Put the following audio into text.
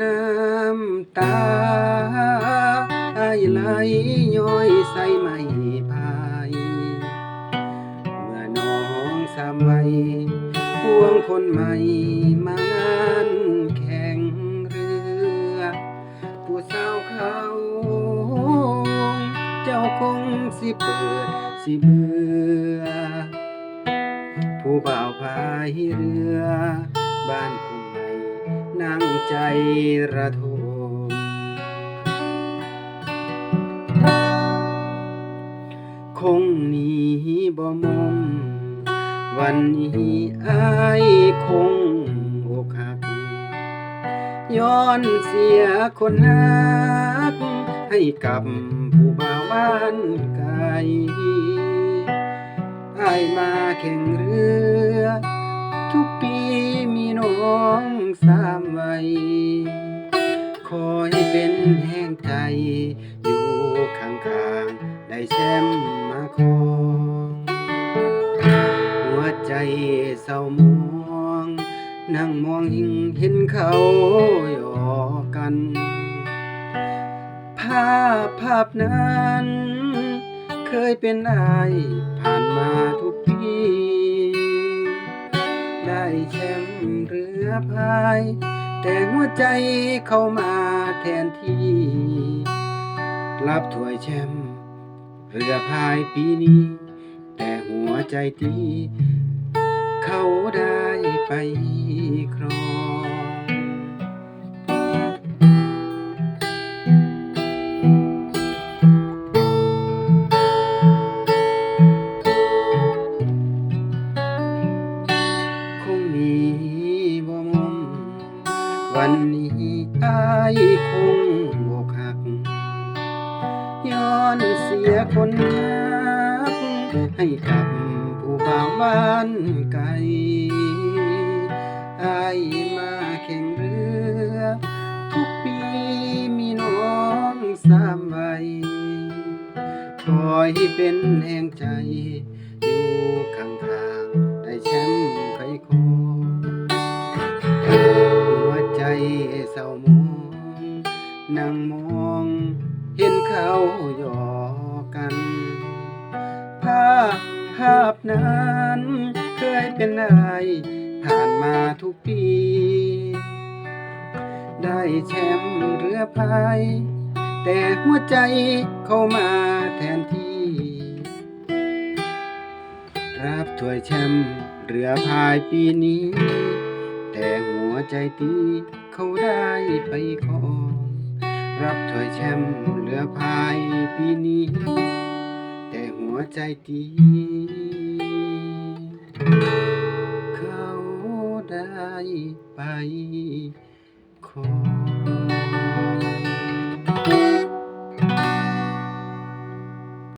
น้ำตาไอไหลย้อยใส่ไม่พาย เมื่อน้องสามวัยพวงคนใหม่มางานแข่งเรือ ผู้สาวเขาเจ้าคงสิเปิดสิเบื่อผู้บ่าวพายเรือ บ้านค ใจระทมคงหนีบ่มมวันนี้อายคงอกหัก ย้อนเสียคนหัก ให้กับผู้บ่าวบ้านไกลอายมาแข่งเรือ แห้งใจ อยู่ข้างๆได้แชมป์มาคองหัวใจเศร้ามอง นั่งมองหิงเห็นเขาหยอกกัน ภาพภาพนั้น เคยเป็นอายผ่านมาทุกปีได้แชมป์เรือพาย แต่หัวใจเข้ามาแทนที่รับถ้วยแชมป์เรือพายปีนี้ แต่หัวใจตีเขาได้ไปครอง วันนี้อายคงอกหัก ย้อนเสียคนรัก ให้กับผู้บ่าวบ้านไกลอายมาแข่งเรือ ทุกปีมีน้องสามวัยคอยเป็นแห่งใจ อยู่ข้างๆได้แชมป์ นั่งมอง เห็นเขาหยอกกัน ภาพภาพนั้นเคยเป็นไอายผ่านมาทุกปี ได้แชมป์เรือพาย แต่หัวใจเข้ามาแทนที่ รับถ้วยแชมป์เรือพายปีนี้ แต่หัวใจตีเขาได้ไปคอ รับถ้วยแชมป์เรือพายปีนี้ แต่หัวใจตีเขาได้ไป